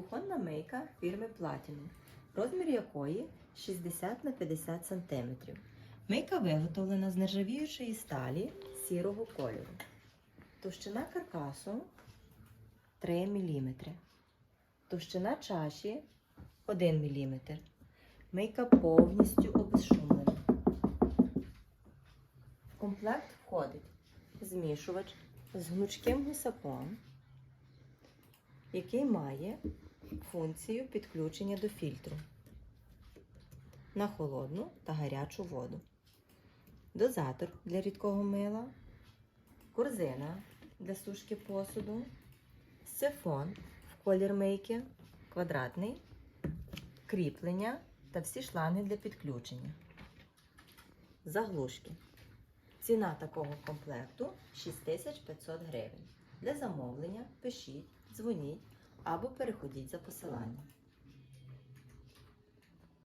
Кухонна мийка фірми Platinum, розмір якої 60 на 50 см. Мийка виготовлена з нержавіючої сталі сірого кольору. Товщина каркасу 3 мм. Товщина чаші 1 мм. Мийка повністю обезшумлена. В комплект входить змішувач з гнучким гусаком, який має функцію підключення до фільтру на холодну та гарячу воду, дозатор для рідкого мила, корзина для сушки посуду, сифон в колір мийки, квадратний, кріплення та всі шланги для підключення. Заглушки. Ціна такого комплекту 6500 гривень. Для замовлення пишіть, дзвоніть або переходіть за посиланням.